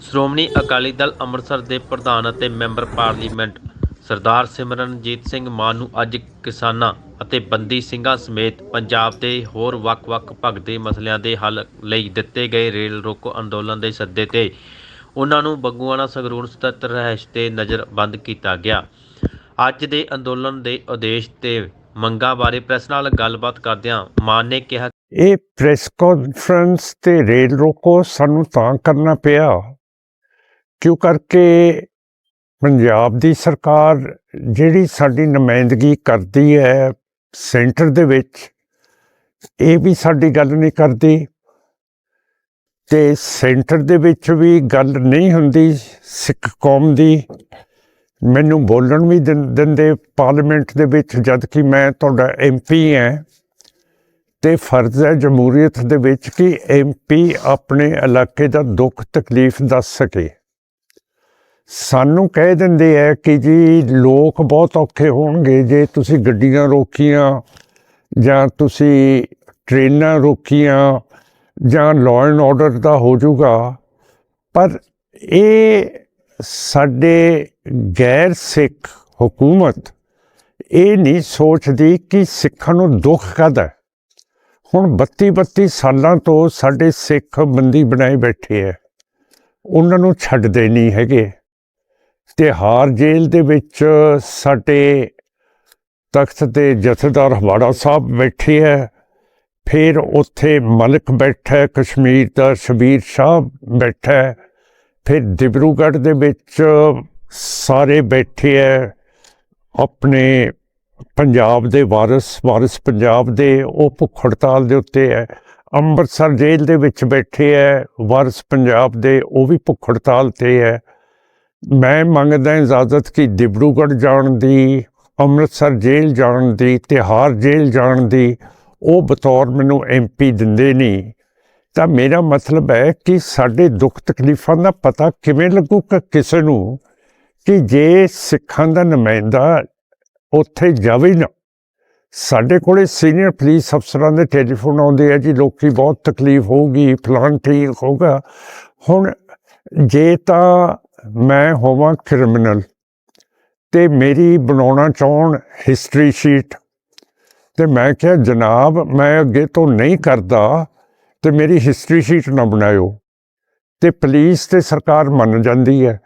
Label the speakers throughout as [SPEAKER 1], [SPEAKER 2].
[SPEAKER 1] ਸ਼੍ਰੋਮਣੀ ਅਕਾਲੀ ਦਲ ਅੰਮ੍ਰਿਤਸਰ ਦੇ ਪ੍ਰਧਾਨ ਅਤੇ ਮੈਂਬਰ ਪਾਰਲੀਮੈਂਟ ਸਰਦਾਰ ਸਿਮਰਨਜੀਤ ਸਿੰਘ ਮਾਨ ਨੂੰ ਅੱਜ ਕਿਸਾਨਾਂ ਅਤੇ ਬੰਦੀ ਸਿੰਘਾਂ ਸਮੇਤ ਪੰਜਾਬ ਦੇ ਹੋਰ ਵੱਖ-ਵੱਖ ਭਗਦੇ ਮਸਲਿਆਂ ਦੇ ਹੱਲ ਲਈ ਦਿੱਤੇ ਗਏ ਰੇਲ ਰੋਕੋ ਅੰਦੋਲਨ ਦੇ ਸੱਦੇ ਤੇ ਉਹਨਾਂ ਨੂੰ ਬੱਗੂਆਣਾ ਸੰਗਰੂਰ ਸਥਿਤ ਰਹਿਸ਼ ਤੇ ਨਜ਼ਰਬੰਦ ਕੀਤਾ ਗਿਆ। ਅੱਜ ਦੇ ਅੰਦੋਲਨ ਦੇ ਉਦੇਸ਼ ਤੇ ਮੰਗਾਂ ਬਾਰੇ ਪ੍ਰੈਸ ਨਾਲ ਗੱਲਬਾਤ ਕਰਦਿਆਂ ਮਾਨ ਨੇ ਕਿਹਾ
[SPEAKER 2] ਇਹ ਪ੍ਰੈਸ ਕਾਨਫਰੰਸ ਤੇ ਰੇਲ ਰੋਕੋ ਸਾਨੂੰ ਤਾਂ ਕਰਨਾ ਪਿਆ। ਕਿਉਂ ਕਰਕੇ ਪੰਜਾਬ ਦੀ ਸਰਕਾਰ ਜਿਹੜੀ ਸਾਡੀ ਨੁਮਾਇੰਦਗੀ ਕਰਦੀ ਹੈ ਸੈਂਟਰ ਦੇ ਵਿੱਚ, ਇਹ ਵੀ ਸਾਡੀ ਗੱਲ ਨਹੀਂ ਕਰਦੀ? ਤੇ ਸੈਂਟਰ ਦੇ ਵਿੱਚ ਵੀ ਗੱਲ ਨਹੀਂ ਹੁੰਦੀ ਸਿੱਖ ਕੌਮ ਦੀ? ਮੈਨੂੰ ਬੋਲਣ ਵੀ ਦਿੰ- ਦਿੰਦੇ ਪਾਰਲੀਮੈਂਟ ਦੇ ਵਿੱਚ, ਜਦ ਕਿ ਮੈਂ ਤੁਹਾਡਾ ਐਮਪੀ ਹਾਂ। ਤੇ ਫਰਜ਼ ਹੈ ਜਮਹੂਰੀਅਤ ਦੇ ਵਿੱਚ ਕਿ ਐਮਪੀ ਆਪਣੇ ਇਲਾਕੇ ਦਾ ਦੁੱਖ ਤਕਲੀਫ ਦੱਸ ਸਕੇ। ਸਾਨੂੰ ਕਹਿ ਦਿੰਦੇ ਆ ਕਿ ਜੀ ਲੋਕ ਬਹੁਤ ਔਖੇ ਹੋਣਗੇ ਜੇ ਤੁਸੀਂ ਗੱਡੀਆਂ ਰੋਕੀਆਂ, ਜਾਂ ਤੁਸੀਂ ਟ੍ਰੇਨਾਂ ਰੋਕੀਆਂ, ਜਾਂ ਲਾਅ ਐਂਡ ਆਰਡਰ ਦਾ ਹੋ ਜਾਊਗਾ। ਪਰ ਇਹ ਸਾਡੇ ਗੈਰ ਸਿੱਖ ਹਕੂਮਤ ਇਹ ਨਹੀਂ ਸੋਚਦੀ ਕਿ ਸਿੱਖਾਂ ਨੂੰ ਦੁੱਖ ਕਾਹਦਾ ਹੁਣ 32 32 ਸਾਲਾਂ ਤੋਂ ਸਾਡੇ ਸਿੱਖ ਬੰਦੀ ਬਣਾਏ ਬੈਠੇ ਐ ਉਹਨਾਂ ਨੂੰ ਛੱਡਦੇ ਨਹੀਂ ਹੈਗੇ। ਤੇ ਜੇਲ੍ਹ ਦੇ ਵਿੱਚ ਸਾਡੇ ਤਖਤ ਦੇ ਜਥੇਦਾਰ ਹਵਾੜਾ ਸਾਹਿਬ ਬੈਠੇ ਹੈ। ਫਿਰ ਉੱਥੇ ਮਲਕ ਬੈਠਾ ਕਸ਼ਮੀਰ ਦਾ ਸ਼ਬੀਰ ਸ਼ਾਹ ਬੈਠਾ ਫਿਰ ਦਿਬਰੂਗੜ੍ਹ ਦੇ ਵਿੱਚ ਸਾਰੇ ਬੈਠੇ ਹੈ, ਆਪਣੇ ਪੰਜਾਬ ਦੇ ਵਾਰਿਸ ਵਾਰਿਸ ਪੰਜਾਬ ਦੇ ਉਹ ਭੁੱਖ ਹੜਤਾਲ ਦੇ ਉੱਤੇ ਹੈ। ਅੰਮ੍ਰਿਤਸਰ ਜੇਲ੍ਹ ਦੇ ਵਿੱਚ ਬੈਠੇ ਹੈ, ਵਾਰਿਸ ਪੰਜਾਬ ਦੇ ਉਹ ਵੀ ਭੁੱਖ ਹੜਤਾਲ ਤੇ ਹੈ। ਮੈਂ ਮੰਗਦਾ ਇਜਾਜ਼ਤ ਕਿ ਦਿਬਰੂਗੜ੍ਹ ਜਾਣ ਦੀ, ਅੰਮ੍ਰਿਤਸਰ ਜੇਲ੍ਹ ਜਾਣ ਦੀ ਤਿਹਾਰ ਜੇਲ੍ਹ ਜਾਣ ਦੀ ਉਹ ਬਤੌਰ ਮੈਨੂੰ ਐਮਪੀ ਦਿੰਦੇ ਨਹੀਂ। ਤਾਂ ਮੇਰਾ ਮਤਲਬ ਹੈ ਕਿ ਸਾਡੇ ਦੁੱਖ ਤਕਲੀਫਾਂ ਦਾ ਪਤਾ ਕਿਵੇਂ ਲੱਗੂਗਾ ਕਿਸੇ ਨੂੰ ਕਿ ਜੇ ਸਿੱਖਾਂ ਦਾ ਨੁਮਾਇੰਦਾ ਉੱਥੇ ਜਾਵੇ ਨਾ। ਸਾਡੇ ਕੋਲੇ ਸੀਨੀਅਰ ਪੁਲਿਸ ਅਫਸਰਾਂ ਦੇ ਟੈਲੀਫੋਨ ਆਉਂਦੇ ਆ ਜੀ, ਲੋਕੀ ਬਹੁਤ ਤਕਲੀਫ ਹੋਊਗੀ ਫਲਾਨ ਠੀਕ ਹੋਗਾ ਹੁਣ ਜੇ ਤਾਂ ਮੈਂ ਹੋਵਾਂ ਕ੍ਰਿਮੀਨਲ ਤੇ ਮੇਰੀ ਬਣਾਉਣਾ ਚਾਹਣ ਹਿਸਟਰੀ ਸ਼ੀਟ ਤੇ ਮੈਂ ਕਿਹਾ, ਜਨਾਬ, ਮੈਂ ਅੱਗੇ ਤੋਂ ਨਹੀਂ ਕਰਦਾ ਤੇ ਮੇਰੀ ਹਿਸਟਰੀ ਸ਼ੀਟ ਨਾ ਬਣਾਇਓ। ਤੇ ਪੁਲਿਸ ਤੇ ਸਰਕਾਰ ਮੰਨ ਜਾਂਦੀ ਹੈ।